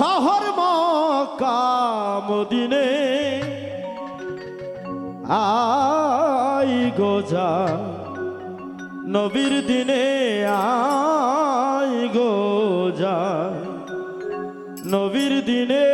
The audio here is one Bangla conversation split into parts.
শহর দিনে আই গোজা নবীর দিনে আই গোজা নবীর দিনে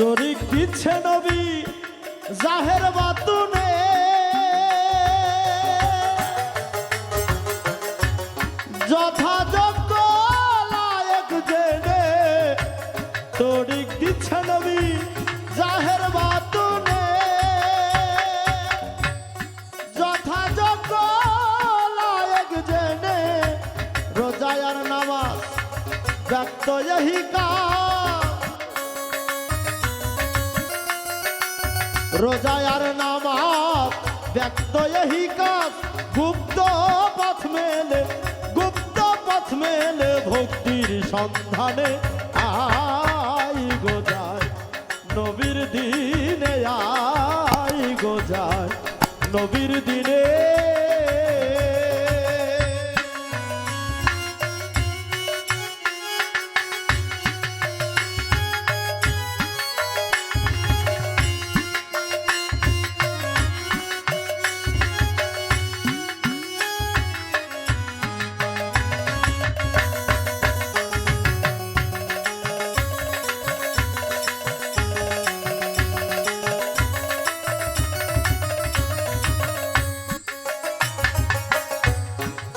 তরিক দিচ্ছে নবী, জাহের বাতুনে। যথাযোগ্য লায়ক জেনে তরিক দিচ্ছে নবী, জাহের বাতুনে। যথাযোগ্য লায়ক জেনে রোজায়ার নামাজ ব্যক্ত यही রোজায়ার নামাজ ব্যক্ত এই কাজ, গুপ্ত পথ মেলে, গুপ্ত পথ মেলে ভক্তির সন্ধানে আই গোজায় নবীর দিনে আই গোজায় নবীর দিনে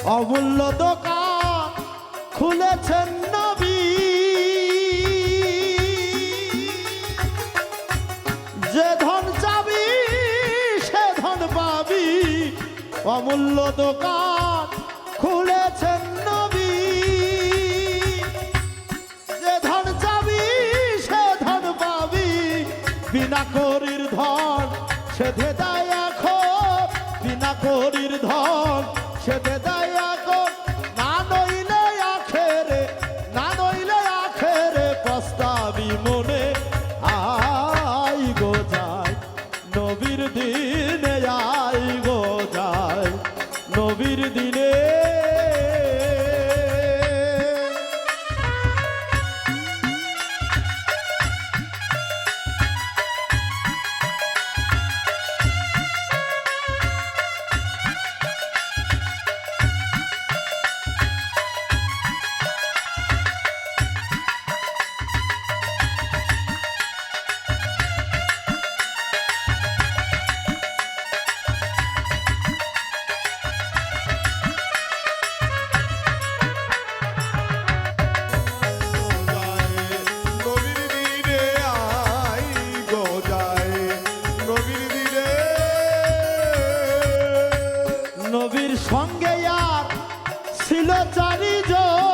অমূল্য দোকান খুলেছেন নবী। যে ধন চাবি, সে ধন পাবি। অমূল্য দোকান খুলেছেন নবী। যে ধন চাবি, সে ধন পাবি। বিনা করির ধন সেধে দেয় নবীর দিনে সঙ্গে আর ছিল চারিজন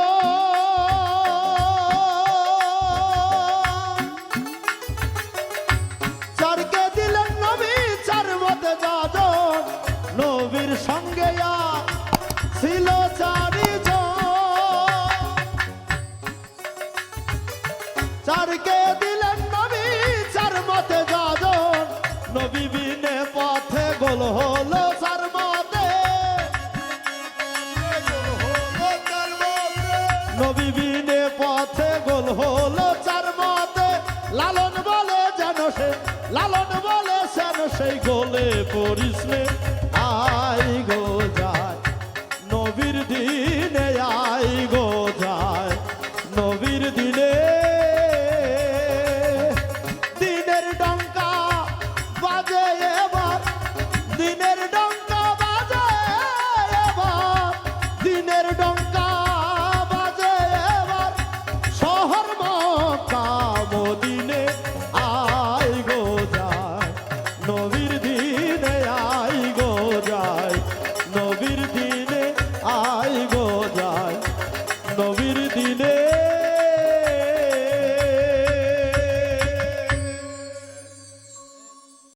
চারকে দিলেন নবীবিনে পথে গোল হলো চার মতে। লালন বলে যেন সে, লালন বলে যেন সেই গোলে পরিশ্রম। So we